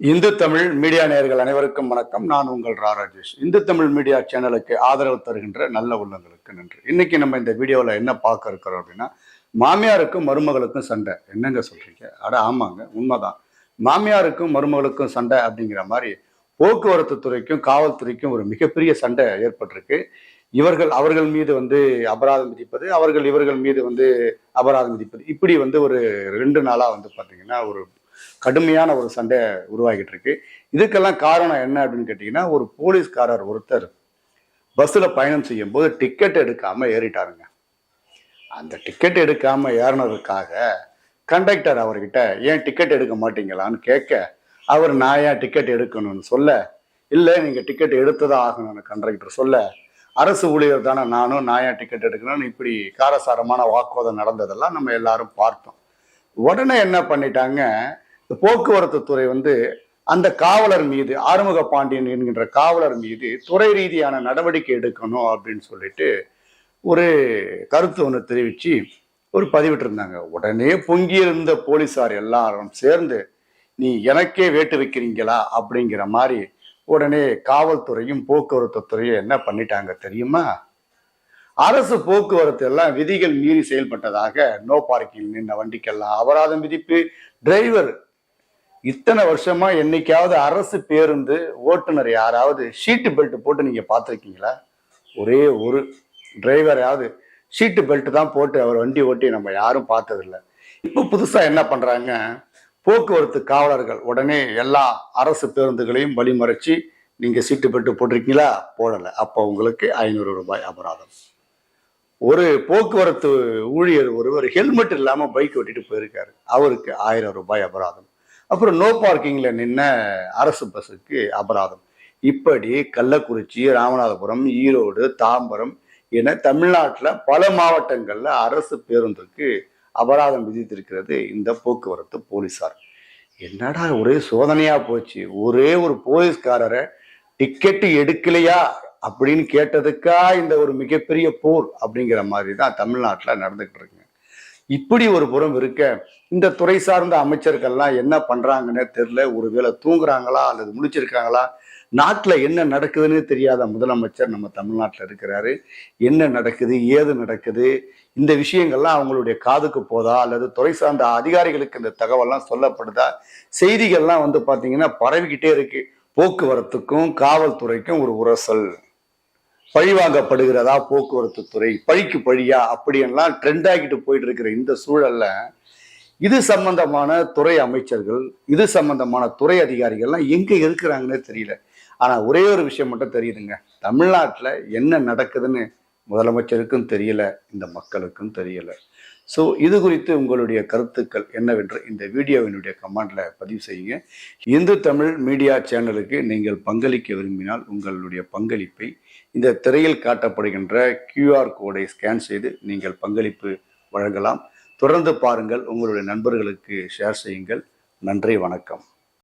Hindu Tamil media நேயர்கள் அனைவருக்கும் வணக்கம். நான் உங்கள் ரா ராஜேஷ். இந்து தமிழ் மீடியா சேனலுக்கு ஆதரவு தருகின்ற நல்ல உள்ளங்களுக்கு நன்றி. இன்னைக்கு நம்ம இந்த வீடியோவில் என்ன பார்க்க இருக்கிறோம் அப்படின்னா மாமியாருக்கும் மருமகளுக்கும் சண்டை. என்னங்க சொல்றீங்க? அட ஆமாங்க உண்மைதான். மாமியாருக்கும் மருமகளுக்கும் சண்டை அப்படிங்கிற மாதிரி போக்குவரத்து துறைக்கும் காவல்துறைக்கும் ஒரு மிகப்பெரிய சண்டை ஏற்பட்டிருக்கு. இவர்கள் அவர்கள் மீது வந்து அபராதம் விதிப்பது அவர்கள் இவர்கள் மீது வந்து அபராதம் விதிப்பது. இப்படி வந்து ஒரு ரெண்டு நாளாக வந்து பார்த்தீங்கன்னா ஒரு கடுமையான ஒரு சண்டை உருவாகிட்டு இருக்கு இதுக்கெல்லாம் காரணம் என்ன அப்படின்னு கேட்டிங்கன்னா ஒரு போலீஸ்காரர் ஒருத்தர் பஸ்ஸில் பயணம் செய்யும் போது டிக்கெட் எடுக்காமல் ஏறிட்டாருங்க. அந்த டிக்கெட் எடுக்காமல் ஏறினதுக்காக கண்டக்டர் அவர்கிட்ட ஏன் டிக்கெட் எடுக்க மாட்டீங்களான்னு கேட்க அவர் நான் ஏன் டிக்கெட் எடுக்கணும்னு சொல்ல இல்லை நீங்கள் டிக்கெட் எடுத்ததாக ஆகணும்னு கண்டக்டர் சொல்ல அரசு ஊழியர் தானே நானும் நான் ஏன் டிக்கெட் எடுக்கணும்னு இப்படி காரசாரமான வாக்குவாதம் நடந்ததெல்லாம் நம்ம எல்லாரும் பார்த்தோம். உடனே என்ன பண்ணிட்டாங்க போக்குவரத்து துறை வந்து அந்த காவலர் மீது ஆறுமுக பாண்டியன் என்கின்ற காவலர் மீது துறை ரீதியான நடவடிக்கை எடுக்கணும் அப்படின்னு சொல்லிட்டு ஒரு கருத்து ஒன்று தெரிவித்து ஒரு பதிவிட்டிருந்தாங்க. உடனே பொங்கியிருந்த போலீஸார் எல்லாரும் சேர்ந்து நீ எனக்கே வேட்டு வைக்கிறீங்களா? அப்படிங்கிற மாதிரி உடனே காவல்துறையும் போக்குவரத்து துறையும் என்ன பண்ணிட்டாங்க தெரியுமா? அரசு போக்குவரத்து எல்லாம் விதிகள் மீறி செயல்பட்டதாக நோ பார்க்கிங் நின்ன வண்டிக்கெல்லாம் அபராதம் விதிப்பு டிரைவர் இத்தனை வருஷமா என்னைக்காவது அரசு பேருந்து ஓட்டுநர் யாராவது ஷீட்டு பெல்ட் போட்டு நீங்க பார்த்துருக்கீங்களா? ஒரே ஒரு டிரைவரையாவது ஷீட்டு பெல்ட் தான் போட்டு அவர் வண்டி ஓட்டி நம்ம யாரும் பார்த்ததில்ல. இப்போ புதுசா என்ன பண்றாங்க? போக்குவரத்து காவலர்கள் உடனே எல்லா அரசு பேருந்துகளையும் வழிமறைச்சு நீங்க சீட்டு பெல்ட் போட்டிருக்கீங்களா? போடலை. அப்போ உங்களுக்கு ஐநூறு ரூபாய் அபராதம். ஒரு போக்குவரத்து ஊழியர் ஒருவர் ஹெல்மெட் இல்லாமல் பைக் ஓட்டிட்டு போயிருக்காரு. அவருக்கு ஆயிரம் ரூபாய் அபராதம். அப்புறம் நோ பார்க்கிங்கில் நின்ன அரசு பஸ்ஸுக்கு அபராதம். இப்படி கள்ளக்குறிச்சி ராமநாதபுரம் ஈரோடு தாம்பரம் என தமிழ்நாட்டில் பல மாவட்டங்களில் அரசு பேருந்துக்கு அபராதம் விதித்திருக்கிறது இந்த போக்குவரத்து போலீசார். என்னடா ஒரே சோதனையாக போச்சு? ஒரே ஒரு போலீஸ்காரரை டிக்கெட்டு எடுக்கலையா? அப்படின்னு கேட்டதுக்கா இந்த ஒரு மிகப்பெரிய போர் அப்படிங்கிற மாதிரி தான் தமிழ்நாட்டில் நடந்துகிட்டு இருக்குங்க. இப்படி ஒரு புறம் இருக்க இந்த துறை சார்ந்த அமைச்சர்கள்லாம் என்ன பண்றாங்கன்னே தெரியல. ஒருவேளை தூங்குறாங்களா அல்லது முடிச்சிருக்காங்களா நாட்டில் என்ன நடக்குதுன்னு தெரியாத முதலமைச்சர் நம்ம தமிழ்நாட்டில் இருக்கிறாரு. என்ன நடக்குது? ஏது நடக்குது? இந்த விஷயங்கள்லாம் அவங்களுடைய காதுக்கு போதா? அல்லது துறை சார்ந்த அதிகாரிகளுக்கு இந்த தகவல்லாம் சொல்லப்படுதா? செய்திகள்லாம் வந்து பார்த்தீங்கன்னா பரவிக்கிட்டே இருக்கு. போக்குவரத்துக்கும் காவல்துறைக்கும் ஒரு உரசல். பழிவாங்கப்படுகிறதா போக்குவரத்து துறை? பழிக்கு பழியா? அப்படியெல்லாம் ட்ரெண்ட் ஆகிட்டு போயிட்டு இருக்கிற இந்த சூழல்ல இது சம்பந்தமான துறை அமைச்சர்கள் இது சம்பந்தமான துறை அதிகாரிகள்லாம் எங்க இருக்கிறாங்கன்னே தெரியல. ஆனா ஒரே ஒரு விஷயம் மட்டும் தெரியுதுங்க. தமிழ்நாட்டில் என்ன நடக்குதுன்னு முதலமைச்சருக்கும் தெரியல இந்த மக்களுக்கும் தெரியல. ஸோ இது குறித்து உங்களுடைய கருத்துக்கள் என்னவென்று இந்த வீடியோவினுடைய கமெண்டில் பதிவு செய்யுங்க. இந்து தமிழ் மீடியா சேனலுக்கு நீங்கள் பங்களிக்க விரும்பினால் உங்களுடைய பங்களிப்பை இந்த திரையில் காட்டப்படுகின்ற கியூஆர் கோடை ஸ்கேன் செய்து நீங்கள் பங்களிப்பு வழங்கலாம். தொடர்ந்து பாருங்கள். உங்களுடைய நண்பர்களுக்கு ஷேர் செய்யுங்கள். நன்றி வணக்கம்.